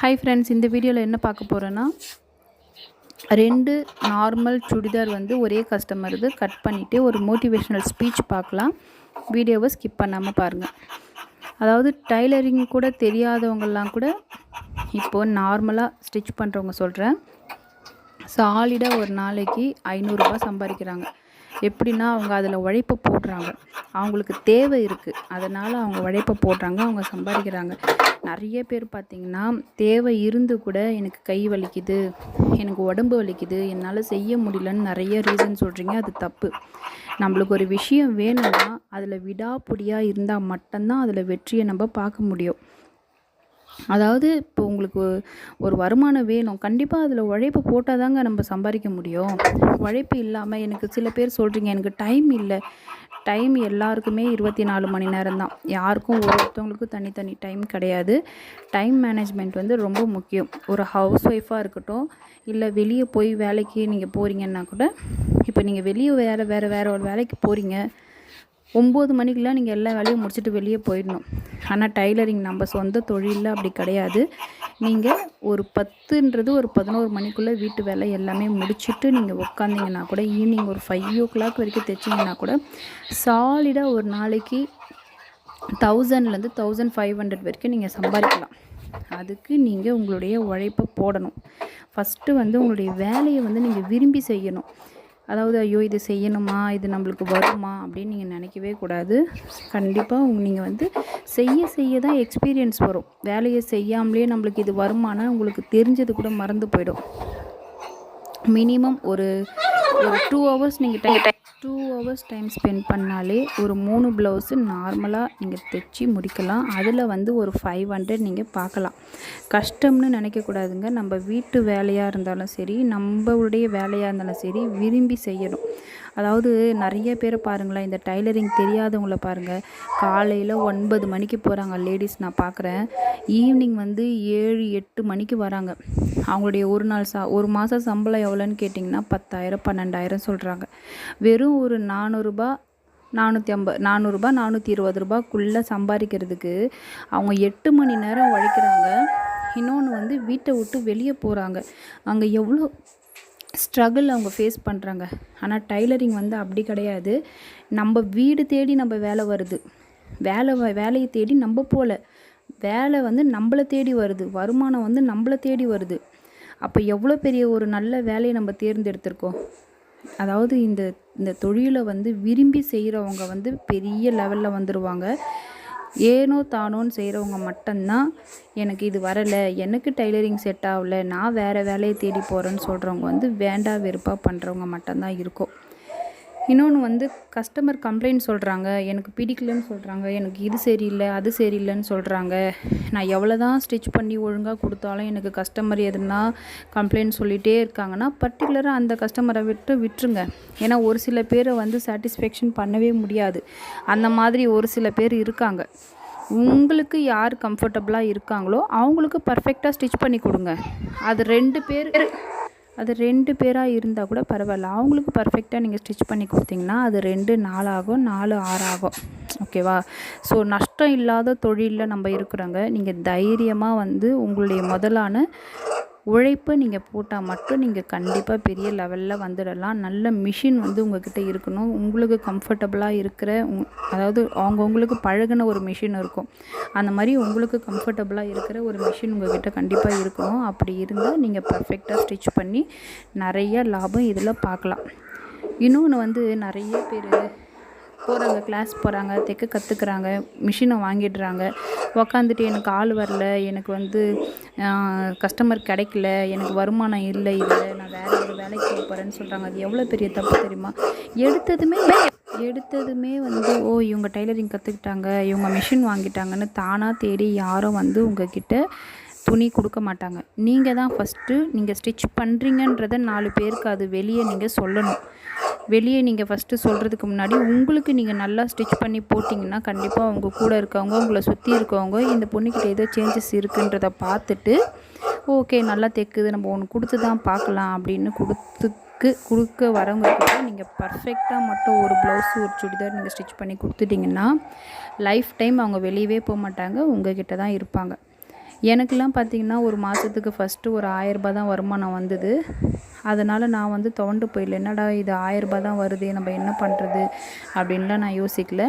Hi friends இந்த வீடியோவில் என்ன பார்க்க போகிறேன்னா ரெண்டு நார்மல் சுடிதார் வந்து ஒரே கஸ்டமர் இது கட் பண்ணிவிட்டு ஒரு மோட்டிவேஷ்னல் ஸ்பீச் பார்க்கலாம். வீடியோவை ஸ்கிப் பண்ணாமல் பாருங்கள் அதாவது டைலரிங் கூட தெரியாதவங்கெல்லாம் கூட இப்போது நார்மலாக ஸ்டிச் பண்ணுறவங்க சொல்கிறேன் சாலிடாக ஒரு நாளைக்கு ஐநூறுரூபா சம்பாதிக்கிறாங்க. எப்படின்னா அவங்க அதில் உழைப்பை போடுறாங்க. அவங்களுக்கு தேவை இருக்குது அதனால் அவங்க உழைப்பை போடுறாங்க அவங்க சம்பாதிக்கிறாங்க. நிறைய பேர் பார்த்திங்கன்னா தேவை இருந்து கூட எனக்கு கை வலிக்குது எனக்கு உடம்பு வலிக்குது என்னால் செய்ய முடியலன்னு நிறைய ரீசன் சொல்கிறீங்க அது தப்பு. நம்மளுக்கு ஒரு விஷயம் வேணும்னா அதில் விடாப்பிடியாக இருந்தால் மட்டும்தான் அதில் வெற்றியை நம்ம பார்க்க முடியும். அதாவது இப்போ உங்களுக்கு ஒரு வருமானம் வேணும் கண்டிப்பாக அதில் உழைப்பு போட்டால் தாங்க நம்ம சம்பாதிக்க முடியும். உழைப்பு இல்லாமல் எனக்கு சில பேர் சொல்கிறீங்க எனக்கு டைம் இல்லை டைம் எல்லாருக்குமே இருபத்தி நாலு மணி நேரம் தான் யாருக்கும் ஒருத்தவங்களுக்கும் தனித்தனி டைம் கிடையாது. டைம் மேனேஜ்மெண்ட் வந்து ரொம்ப முக்கியம். ஒரு ஹவுஸ் ஒய்ஃபாக இருக்கட்டும் இல்லை வெளியே போய் வேலைக்கு நீங்கள் போகிறீங்கன்னா கூட இப்போ நீங்கள் வெளியே வேறு வேறு வேறு ஒரு வேலைக்கு போகிறீங்க ஒம்பது மணிக்கெலாம் நீங்கள் எல்லா வேலையும் முடிச்சுட்டு வெளியே போயிடணும். ஆனால் டைலரிங் நம்ம சொந்த தொழிலில் அப்படி கிடையாது. நீங்கள் ஒரு பத்துன்றது ஒரு பதினோரு மணிக்குள்ளே வீட்டு வேலை எல்லாமே முடிச்சுட்டு நீங்கள் உட்காந்திங்கன்னா கூட ஈவினிங் ஒரு ஃபைவ் ஓ கிளாக் வரைக்கும் தைச்சிங்கன்னா கூட சாலிடாக ஒரு நாளைக்கு தௌசண்ட்லேருந்து தௌசண்ட் ஃபைவ் ஹண்ட்ரட் வரைக்கும் நீங்கள் சம்பாதிக்கலாம் அதுக்கு நீங்கள் உங்களுடைய உழைப்பை போடணும். ஃபஸ்ட்டு வந்து உங்களுடைய வேலையை வந்து நீங்கள் விரும்பி செய்யணும். அதாவது ஐயோ இது செய்யணுமா? இது நம்மளுக்கு வருமா? அப்படின்னு நீங்கள் நினைக்கவே கூடாது. கண்டிப்பாக நீங்கள் வந்து செய்ய செய்ய தான் எக்ஸ்பீரியன்ஸ் வரும். வேலையை செய்யாமலே நம்மளுக்கு இது வருமானா உங்களுக்கு தெரிஞ்சது கூட மறந்து போயிடும். மினிமம் ஒரு ஒரு டூ ஹவர்ஸ் நீங்கள் time two hours time spend பண்ணாலே ஒரு மூணு ப்ளவுஸு நார்மலாக நீங்கள் தைச்சி முடிக்கலாம். அதில் வந்து ஒரு ஃபைவ் ஹண்ட்ரட் நீங்கள் பார்க்கலாம். கஷ்டம்னு நினைக்கக்கூடாதுங்க நம்ம வீட்டு வேலையாக இருந்தாலும் சரி நம்மளுடைய வேலையாக இருந்தாலும் சரி விரும்பி செய்யணும். அதாவது நிறைய பேரை பாருங்களேன் இந்த டைலரிங் தெரியாதவங்கள பாருங்கள் காலையில் ஒன்பது மணிக்கு போகிறாங்க லேடிஸ் நான் பார்க்குறேன் ஈவினிங் வந்து ஏழு எட்டு மணிக்கு வராங்க. அவங்களுடைய ஒரு நாள் சா ஒரு மாதம் சம்பளம் எவ்வளோன்னு கேட்டிங்கன்னா பத்தாயிரம் பன்னெண்டாயிரம் சொல்கிறாங்க வெறும் ஒரு நானூறுரூபா நானூற்றி ஐம்பது நானூறுரூபா நானூற்றி இருபது ரூபாக்குள்ளே சம்பாதிக்கிறதுக்கு அவங்க எட்டு மணி நேரம் உழைக்கிறாங்க. இன்னொன்று வந்து வீட்டை விட்டு வெளியே போகிறாங்க அங்கே எவ்வளோ ஸ்ட்ரகிள் அவங்க ஃபேஸ் பண்ணுறாங்க ஆனால் டைலரிங் வந்து அப்படி கிடையாது. நம்ம வீடு தேடி நம்ம வேலை வருது. வேலை வேலையை தேடி நம்ம போகல வேலை வந்து நம்மளை தேடி வருது. வருமானம் வந்து நம்மளை தேடி வருது. அப்போ எவ்வளோ பெரிய ஒரு நல்ல வேலையை நம்ம தேர்ந்தெடுத்திருக்கோம்? அதாவது இந்த இந்த தொழிலை வந்து விரும்பி செய்கிறவங்க வந்து பெரிய லெவலில் வந்துடுவாங்க ஏனோ தானோன்னு செய்கிறவங்க மட்டும்தான் எனக்கு இது வரலை எனக்கு டைலரிங் செட் ஆகலை நான் வேறு வேலையை தேடி போகிறேன்னு சொல்கிறவங்க வந்து வேண்டா வெறுப்பாக பண்ணுறவங்க மட்டும்தான் இருக்கும். இன்னொன்று வந்து கஸ்டமர் கம்ப்ளைண்ட் சொல்கிறாங்க எனக்கு பிடிக்கலன்னு சொல்கிறாங்க எனக்கு இது சரியில்லை அது சரியில்லைன்னு சொல்கிறாங்க நான் எவ்வளோ தான் ஸ்டிச் பண்ணி ஒழுங்காக கொடுத்தாலும் எனக்கு கஸ்டமர் எதுனா கம்ப்ளைண்ட் சொல்லிகிட்டே இருக்காங்கன்னா பர்டிகுலராக அந்த கஸ்டமரை விட்டு விட்டுருங்க. ஏன்னா ஒரு சில பேரை வந்து சாட்டிஸ்ஃபேக்ஷன் பண்ணவே முடியாது. அந்த மாதிரி ஒரு சில பேர் இருக்காங்க. உங்களுக்கு யார் கம்ஃபர்டபுளாக இருக்காங்களோ அவங்களுக்கு பர்ஃபெக்டாக ஸ்டிச் பண்ணி கொடுங்க. அது ரெண்டு பேர் அது ரெண்டு பேராக இருந்தால் கூட பரவாயில்ல. அவங்களுக்கு பர்ஃபெக்டாக நீங்கள் ஸ்டிச் பண்ணி கொடுத்தீங்கன்னா அது ரெண்டு நாளாகும் நாலு ஆறாகும். ஓகேவா? ஸோ நஷ்டம் இல்லாத தொழிலில் நம்ம இருக்கிறோங்க நீங்கள் தைரியமாக வந்து உங்களுடைய முதலான உழைப்பை நீங்கள் போட்டால் மட்டும் நீங்கள் கண்டிப்பாக பெரிய லெவலில் வந்துடலாம். நல்ல மிஷின் வந்து உங்கள்கிட்ட இருக்கணும். உங்களுக்கு கம்ஃபர்டபுளாக இருக்கிற அதாவது அவங்கவுங்களுக்கு பழகின ஒரு மிஷின் இருக்கும். அந்த மாதிரி உங்களுக்கு கம்ஃபர்டபுளாக இருக்கிற ஒரு மிஷின் உங்கள்கிட்ட கண்டிப்பாக இருக்கணும். அப்படி இருந்தால் நீங்கள் பர்ஃபெக்டாக ஸ்டிச் பண்ணி நிறைய லாபம் இதில் பார்க்கலாம். இன்னொன்று வந்து நிறைய பேர் போகிறாங்க கிளாஸ் போகிறாங்க தைக்க கற்றுக்குறாங்க மிஷினை வாங்கிடுறாங்க. உக்காந்துட்டு எனக்கு ஆள் வரல எனக்கு வந்து கஸ்டமர் கிடைக்கல எனக்கு வருமானம் இல்லை இல்லை நான் வேறு ஒரு வேலைக்கு போகிறேன்னு சொல்கிறாங்க அது எவ்வளோ பெரிய தப்பு தெரியுமா? எடுத்ததுமே எடுத்ததுமே வந்து ஓ இவங்க டைலரிங் கற்றுக்கிட்டாங்க இவங்க மிஷின் வாங்கிட்டாங்கன்னு தானாக தேடி யாரும் வந்து உங்ககிட்ட துணி கொடுக்க மாட்டாங்க. நீங்கள் தான் ஃபஸ்ட்டு நீங்கள் ஸ்டிச் பண்ணுறீங்கன்றத நாலு பேருக்கு அது வெளியே நீங்கள் சொல்லணும். வெளியே நீங்கள் ஃபஸ்ட்டு சொல்கிறதுக்கு முன்னாடி உங்களுக்கு நீங்கள் நல்லா ஸ்டிச் பண்ணி போட்டிங்கன்னா கண்டிப்பாக உங்கள் கூட இருக்கவங்க உங்களை சுற்றி இருக்கவங்க இந்த பொண்ணுக்கிட்ட ஏதோ சேஞ்சஸ் இருக்குன்றத பார்த்துட்டு ஓகே நல்லா தைக்குது நம்ம ஒன்று கொடுத்து தான் பார்க்கலாம் அப்படின்னு கொடுத்துக்கு கொடுக்க வரவங்கக்கிட்ட நீங்கள் பர்ஃபெக்டாக மட்டும் ஒரு ப்ளவுஸ் ஒரு சுடிதார் நீங்கள் ஸ்டிச் பண்ணி கொடுத்துட்டிங்கன்னா லைஃப் டைம் அவங்க வெளியவே போக மாட்டாங்க உங்கள் கிட்ட தான் இருப்பாங்க. எனக்கெல்லாம் பார்த்திங்கன்னா ஒரு மாதத்துக்கு ஃபஸ்ட்டு ஒரு ஆயரரூபா தான் வருமானம் வந்தது. அதனால் நான் வந்து துவண்டு போயிடல என்னடா இது ஆயரரூபா தான் வருது நம்ம என்ன பண்ணுறது அப்படின்லாம் நான் யோசிக்கல.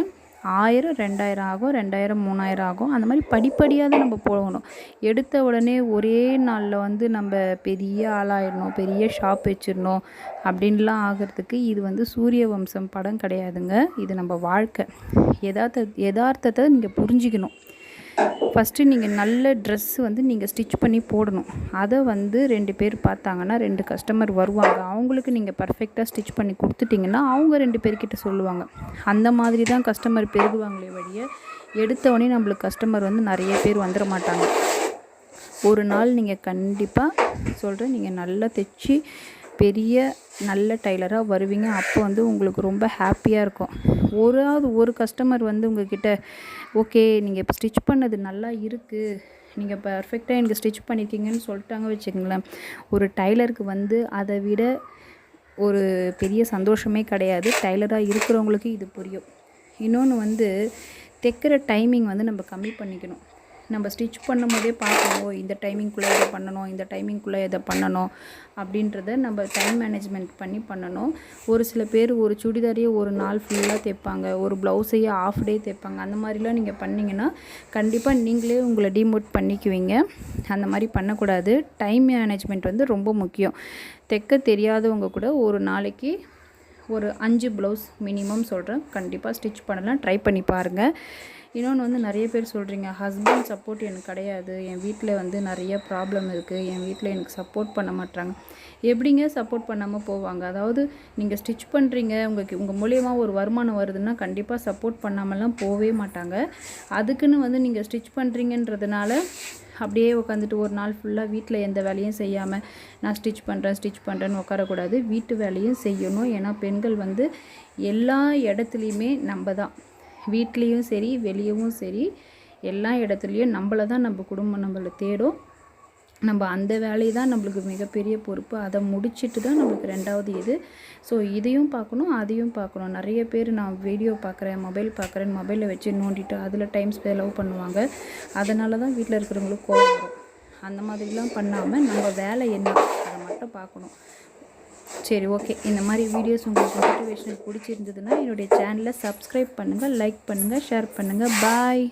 ஆயிரம் ரெண்டாயிரம் ஆகும் ரெண்டாயிரம் மூணாயிரம் ஆகும். அந்த மாதிரி படிப்படியாக தான் நம்ம போகணும். எடுத்த உடனே ஒரே நாளில் வந்து நம்ம பெரிய ஆளாயிடணும் பெரிய ஷாப் வச்சிடணும் அப்படின்லாம் ஆகிறதுக்கு இது வந்து சூரிய வம்சம் படம் கிடையாதுங்க. இது நம்ம வாழ்க்கை. யதார்த்த யதார்த்தத்தை நீங்கள் புரிஞ்சிக்கணும். ஃபஸ்ட்டு நீங்கள் நல்ல ட்ரெஸ் வந்து நீங்கள் ஸ்டிச் பண்ணி போடணும். அதை வந்து ரெண்டு பேர் பார்த்தாங்கன்னா ரெண்டு கஸ்டமர் வருவாங்க. அவங்களுக்கு நீங்கள் பர்ஃபெக்டாக ஸ்டிச் பண்ணி கொடுத்துட்டிங்கன்னா அவங்க ரெண்டு பேர்கிட்ட சொல்லுவாங்க. அந்த மாதிரி தான் கஸ்டமர் பெருகுவாங்களே வழிய எடுத்தவொடனே நம்மளுக்கு கஸ்டமர் வந்து நிறைய பேர் வந்துட மாட்டாங்க. ஒரு நாள் நீங்கள் கண்டிப்பாக சொல்கிறேன் நீங்கள் நல்லா தைச்சி பெரிய நல்ல டைலராக வருவீங்க. அப்போ வந்து உங்களுக்கு ரொம்ப ஹாப்பியாக இருக்கும். ஒராவது ஒரு கஸ்டமர் வந்து உங்ககிட்ட ஓகே நீங்கள் இப்போ ஸ்டிச் பண்ணது நல்லா இருக்குது நீங்கள் பர்ஃபெக்டாக எனக்கு ஸ்டிச் பண்ணியிருக்கீங்கன்னு சொல்லிட்டாங்க வச்சுக்கோங்களேன். ஒரு டைலருக்கு வந்து அதை விட ஒரு பெரிய சந்தோஷமே கிடையாது. டைலராக இருக்கிறவங்களுக்கு இது புரியும். இன்னொன்று வந்து தைக்கிற டைமிங் வந்து நம்ம கம்மி பண்ணிக்கணும். நம்ம ஸ்டிச் பண்ணும் போதே பார்க்கணும் இந்த டைமிங்குள்ளே இதை பண்ணணும் இந்த டைமிங்குள்ளே இதை பண்ணணும் அப்படின்றத நம்ம டைம் மேனேஜ்மெண்ட் பண்ணி பண்ணணும். ஒரு சில பேர் ஒரு சுடிதாரையே ஒரு நாள் ஃபுல்லாக தைப்பாங்க ஒரு ப்ளவுஸையே ஆஃப் டே தைப்பாங்க. அந்த மாதிரிலாம் நீங்கள் பண்ணிங்கன்னா கண்டிப்பாக நீங்களே உங்களை டிமோட் பண்ணிக்குவீங்க. அந்த மாதிரி பண்ணக்கூடாது. டைம் மேனேஜ்மெண்ட் வந்து ரொம்ப முக்கியம். தைக்க தெரியாதவங்க கூட ஒரு நாளைக்கு ஒரு அஞ்சு ப்ளவுஸ் மினிமம் சொல்கிறேன் கண்டிப்பாக ஸ்டிச் பண்ணலாம். ட்ரை பண்ணி பாருங்கள் இன்னொன்று வந்து நிறைய பேர் சொல்கிறீங்க ஹஸ்பண்ட் சப்போர்ட் எனக்கு கிடையாது. என் வீட்டில் வந்து நிறைய ப்ராப்ளம் இருக்குது என் வீட்டில் எனக்கு சப்போர்ட் பண்ண மாட்டாங்க எப்படிங்க சப்போர்ட் பண்ணாமல் போவாங்க? அதாவது நீங்கள் ஸ்டிச் பண்ணுறீங்க உங்களுக்கு உங்கள் மூலியமாக ஒரு வருமானம் வருதுன்னா கண்டிப்பாக சப்போர்ட் பண்ணாமலாம் போகவே மாட்டாங்க. அதுக்குன்னு வந்து நீங்கள் ஸ்டிச் பண்ணுறீங்கன்றதுனால அப்படியே உட்காந்துட்டு ஒரு நாள் ஃபுல்லாக வீட்டில் எந்த வேலையும் செய்யாமல் நான் ஸ்டிச் பண்ணுறேன் ஸ்டிச் பண்ணுறேன்னு உட்காரக்கூடாது வீட்டு வேலையும் செய்யணும். ஏன்னா பெண்கள் வந்து எல்லா இடத்துலையுமே நம்ம தான். வீட்லேயும் சரி வெளியவும் சரி எல்லா இடத்துலையும் நம்மளை தான் நம்ம குடும்பம் நம்மளை தேடும். நம்ம அந்த வேலையை தான் நம்மளுக்கு மிகப்பெரிய பொறுப்பு. அதை முடிச்சுட்டு தான் நம்மளுக்கு ரெண்டாவது இது ஸோ இதையும் பார்க்கணும் அதையும் பார்க்கணும். நிறைய பேர் நான் வீடியோ பார்க்குறேன் மொபைல் பார்க்குறேன் மொபைலில் வச்சு நோண்டிட்டு அதில் டைம் செலவு பண்ணுவாங்க. அதனால தான் வீட்டில் இருக்கிறவங்களுக்கு கோவம் அந்த மாதிரிலாம் பண்ணாமல் நம்ம வேலை என்ன அதை மட்டும் பார்க்கணும். சரி ஓகே இந்த மாதிரி வீடியோஸ் உங்களுக்கு மோட்டிவேஷனல் பிடிச்சிருந்ததுன்னா என்னுடைய சேனலை சப்ஸ்கிரைப் பண்ணுங்கள் லைக் பண்ணுங்கள் ஷேர் பண்ணுங்கள் பாய்